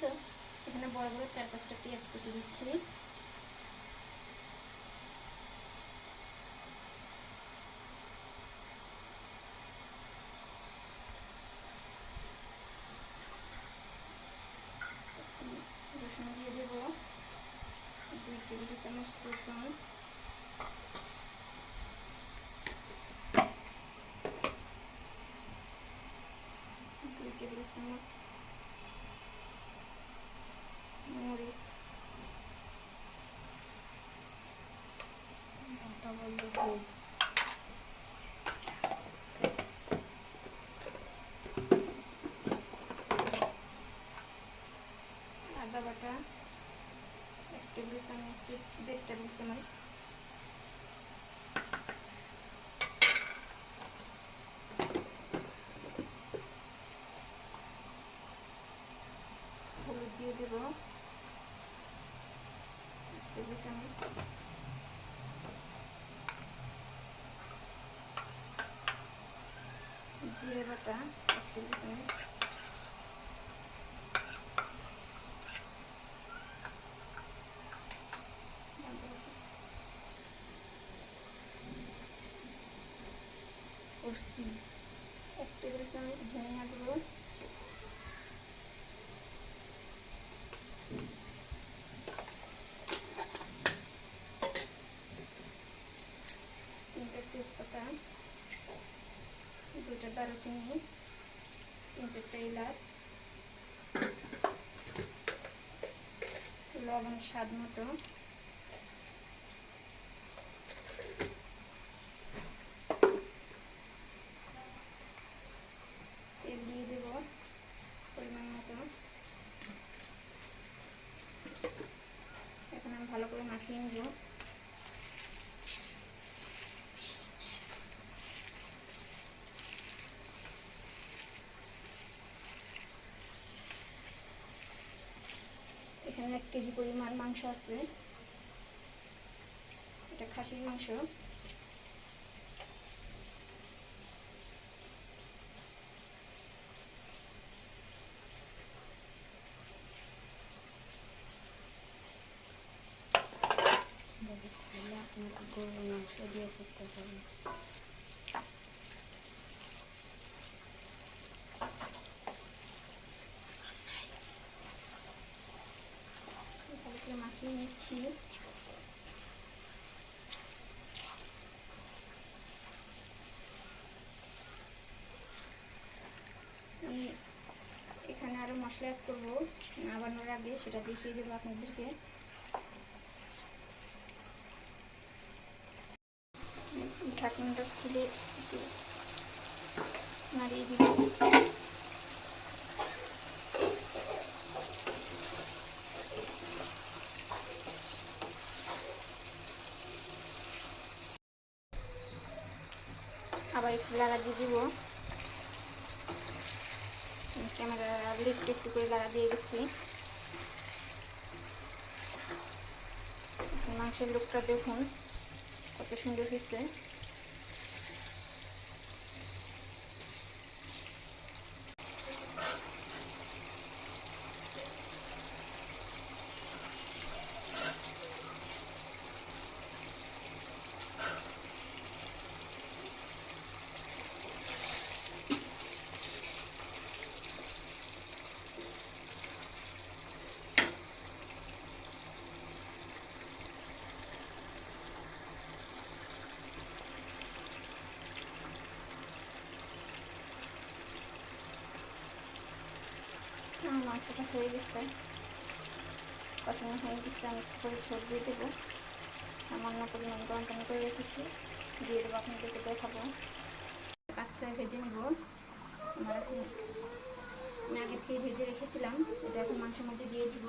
দেখতেছো এখানে বড় বড় চার পাঁচটা পেঁয়াজ কুচি দিচ্ছি। রসুন দিয়ে দেবো। দুই টেবিল চামচ রসুন। দুই টেবিল চামচ মরিচ আদা বাটা এক টেবিল চামচ দেড় টেবিল চামচ। হলুদ দিয়ে দেব। টেবিল চামচ জিরে বাটা এক টেবিল চামচ করছি এক টেবিল চামচ ধনিয়া গুঁড়ো দারুচিনি চারটা এলাচ লবণ স্বাদ মতো। ভালো করে মাখিয়ে নেব। এখানে এক কেজি পরিমাণ মাংস আছে। এটা খাসির মাংস। আপনাকে গরুর মাংস দিয়ে করতে পারেন ভালো করে আমি এখানে আরও মশলা অ্যাড করব নামানোর আগে সেটা দেখিয়ে দেবো আপনাদেরকে। ঢাকনাটা খুলে নাড়িয়ে দিব লাগা দিয়ে দিব। ক্যামেরা লিফট একটু করে লাগা দিয়ে গেছি মাংসের লোকটা দেখুন, কত সুন্দর হয়েছে। আমার মাংসটা হয়ে গেছে। কষানো হয়ে গেছে আমি একটু করে ছোট দিয়ে দেবো। করে পরিমাণ গরম পানি করে রেখেছি। দিয়ে দেবো আপনাদেরকে দেখাবো। কাঁচটা ভেজে নেব। আমার আমি আগে থেকে ভেজে রেখেছিলাম। এটা এখন মাংসের মধ্যে দিয়ে দিব।